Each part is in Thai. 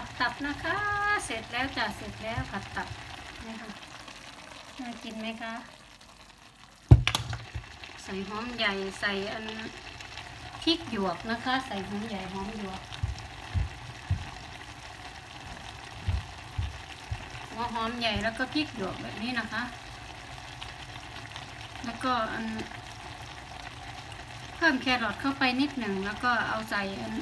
ผัดตับนะคะ เสร็จแล้วจ้ะเสร็จแล้วผัดตับนี่ค่ะน่ากินไหมคะ ใส่หอมใหญ่ใส่อันพริกหยวกนะคะ ใส่หอมใหญ่หอมหยวกหัวหอมใหญ่แล้วก็พริกหยวกแบบนี้นะคะ แล้วก็อันเพิ่มแครอทเข้าไปนิดหนึ่งแล้วก็เอาใส่อัน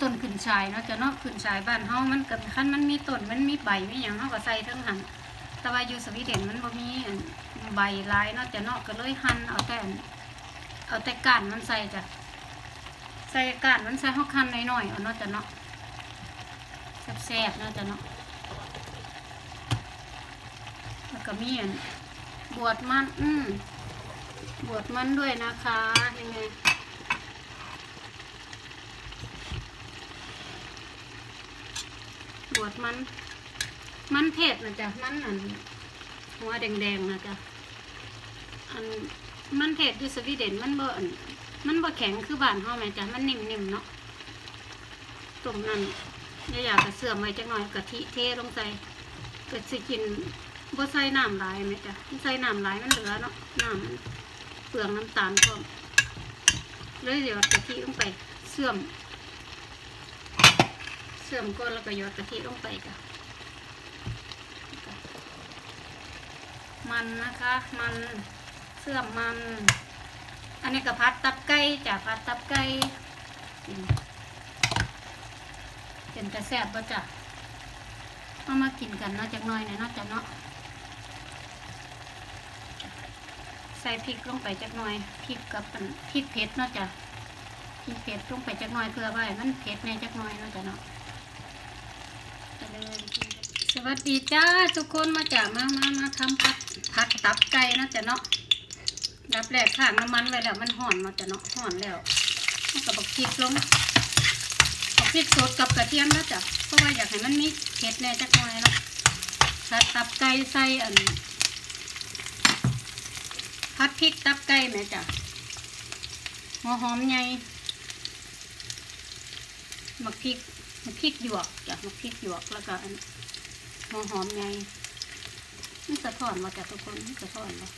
ต้นขึ้นชายเนาะจะเนาะขึ้นชายบ้านเฮามันกับขั้นมันมีต้นมันมีใบมีหยังเฮาก็ใส่ทั้งหันแต่ว่าอยู่สวีเดนมันบ่มีใบลายเนาะจะเนาะก็เลยหั่นเอาแต่เอาแต่ก้านมันใส่จ้ะใส่ก้านมันใส่เฮาคั่นน้อยๆเอาเนาะจะเนาะแซ่บๆเนาะจะเนาะแล้วก็มีอันบวชมันอืมบวชมันด้วยนะคะยังไง วชมัน มันเทศนะจ๊ะ มันอันหัวแดงๆนะจ๊ะ อันมันเทศอยู่สวีเดนมันบ่นมันบ่แข็งคือบ้านเฮาแม่จ้ะมันนิ่มๆเนาะตรงนั้นอย่าอยากกระเสื่อมไว้จักหน่อยกะทิเทลงใส่ก็สิกินบ่ใส่น้ำหลายแม่จ้ะใส่น้ำหลายมันเหลือเนาะน้ำเปลืองน้ำตาลพร้อมเลยเดี๋ยวกะทิลงไปเสื่อม เสื่อมก้นแล้วก็หยอดกะทิลงไปจ้ะมันนะคะ มันเสื่อมมัน อันนี้ก็พัดตับไก่จ้ะพัดตับไก่เป็นแต่แซ่บป่ะจ้ะเอามากินกันเนาะจักน่อยหน่อยเนาะจ้ะเนาะใส่พริกลงไปจักหน่อยพริกกับพริกเผ็ดเนาะจ้ะพริกเผ็ดลงไปจักหน่อยเพื่อไว้มันเผ็ดในจักหน่อยเนาะจ้ะเนาะ สวัสดีจ้าทุกคนมาจากมามามาทำผัดผัดตับไก่นะจ๊ะเนาะดับแรกข้างน้ำมันไว้แล้วมันห่อนมาจ๊ะเนาะห่อนแล้วกับบักพริกลงบักพริกสดกับกระเทียมแล้วจ้ะเพราะว่าอยากให้มันมีเผ็ดแน่จักหน่อยเนาะผัดตับไก่ใส่อันผัดพริกตับไก่แม่จ้ะหัวหอมใหญ่บักพริก มะพริกหยวกจ้ะมะพริกหยวกแล้วก็อันหัวหอมไงมันสะท้อนมาจากทุกคนมันสะท้อนมา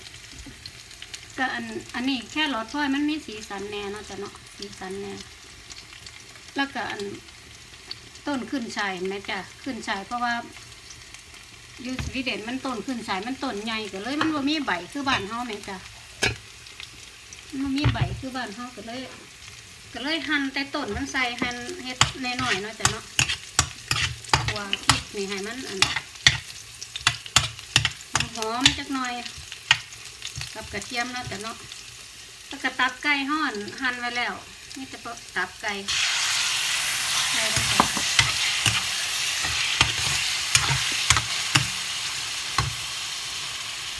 ก็อันอันนี้แค่หลอดถ้อยมันมีสีสันแน่เนาะจ้ะเนาะสีสันแน่แล้วก็อันต้นขึ้นชายนไหมจ้ะขึ้นชายเพราะว่ายูสวีเดนมันต้นขึ้นชายมันต้นใหญ่ก็เลย มันบ่มีใบคือบ้านเฮาแม่จ้ะมันมีใบคือบ้านเฮาก็เลย ก็เลยหั่นแต่ต้นมันใส่หั่นเฮ็ดในหน่อยๆเนาะจ้ะเนาะตัวพริกนี่ให้มันอันหอมจักหน่อย กับกระเทียมเนาะจ้ะเนาะแล้วก็ตับไก่ห่อนหั่นไว้แล้ว นี่จะตับไก่ใส่ลงไป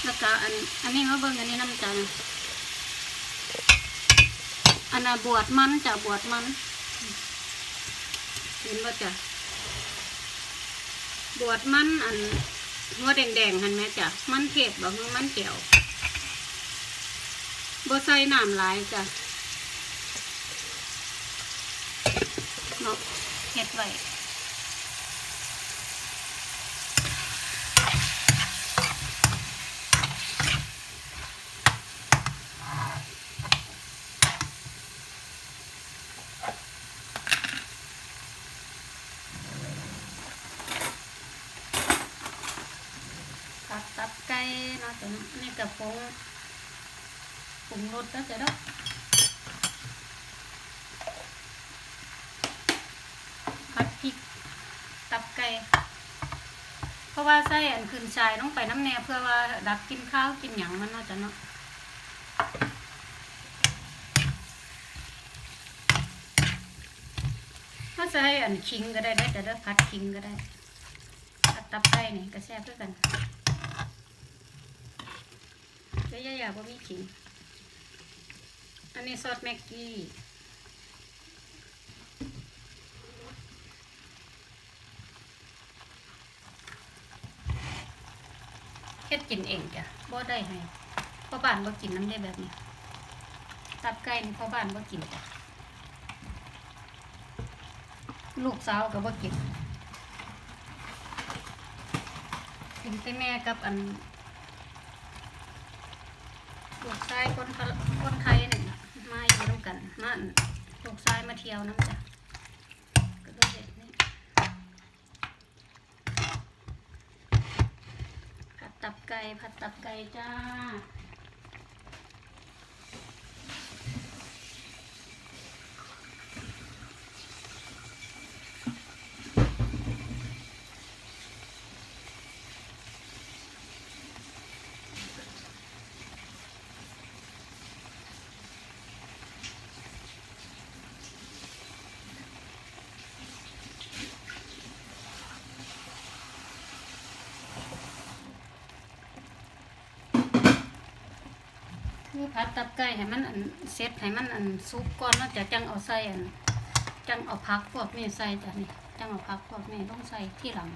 แล้วก็อันอันนี้มาเบิ่งอันนี้น้ำจัน อันน่ะบวชมันจะบวชมัน เห็นว่าจะบวชมันอันหัวแดงๆหันไหมจ้ะมันเผ็ดบอกมันเจียวบ่ใส่น้ำหลายจ้ะเนาะเห็ดไว้ตับตับไก่เนาะจ้ะเนาะนี่กระปงปรุงรสแล้วจะเนาะผัดพริก ตับไก่เพราะว่าใส่อันขึ้นชายลงไปน้ำแน่เพื่อว่าดับกินข้าวกินหยังมันเนาะจ้ะเนาะถ้าใส่อันคิงก็ได้ได้แต่เด้อผัดคิงก็ได้ผัดตับไก่นี่ก็แซ่บเพื่อกัน ยวยายาบ่มีขิงอันนี้ซอสแม็กกี้เฮ็ดกินเองจ้ะบ่ได้ให้พ่อบ้านบ่กินน้ำได้แบบนี้ ตับไก่นี่พ่อบ้านบ่กินจ้ะลูกสาวก็บ่กินกินแต่แม่กับอัน ลูกชายคนฝรั่งคนไทยนี่งมาอยู่น้ำกันมาลูกชายมาเที่ยวน้ำจ้ะก็เลยเฮ็ดนี่ผัดตับไก่ผัดตับไก่จ้าัดตับไก่ให้มันอันเซ็ตให้มันอันซุปก่อนแล้วจะจังเอาใส่อันจังเอาผักพวกนี้ใส่จ้ะนี่จังเอาผักพวกนี้ต้องใส่ที่หลัง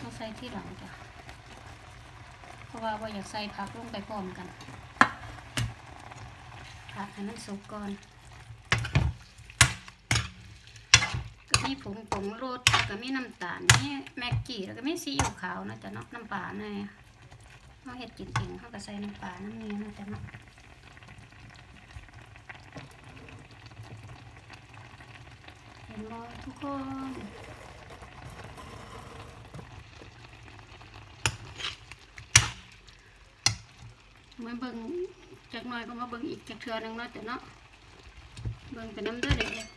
ต้องใส่ที่หลังจ้ะเพราะว่าว่าอยากใส่ผักลงไปพร้อมกันผัดให้มันสุกก่อนก็มีผงผงรสแล้วก็มีน้ำตาลมีแม็กกี้แล้วก็มีซีอิ๊วขาวนะจ๊ะเนาะน้ำปลาเนยเขาเห็ดกินเองเขาก็ใส่น้ำปลาน้ำนี้นะจ๊ะเนาะ เห็นทุกคนมาเบิ่งจักหน่อยก็มาเบิ่งอีกจักเทือหนึงเนาะจ้ะเนาะเบิ่งเป็นน้ำเด้อเด็ก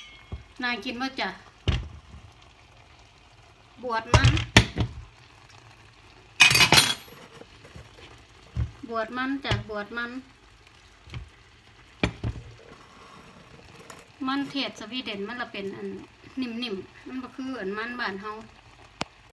ๆนายกินว่าจ้ะบวชมันบวชมันจากบวชมัน มันเทศสวีเดนมันละเป็นอันนิ่มๆมันก็คืออันมันบ้านเฮา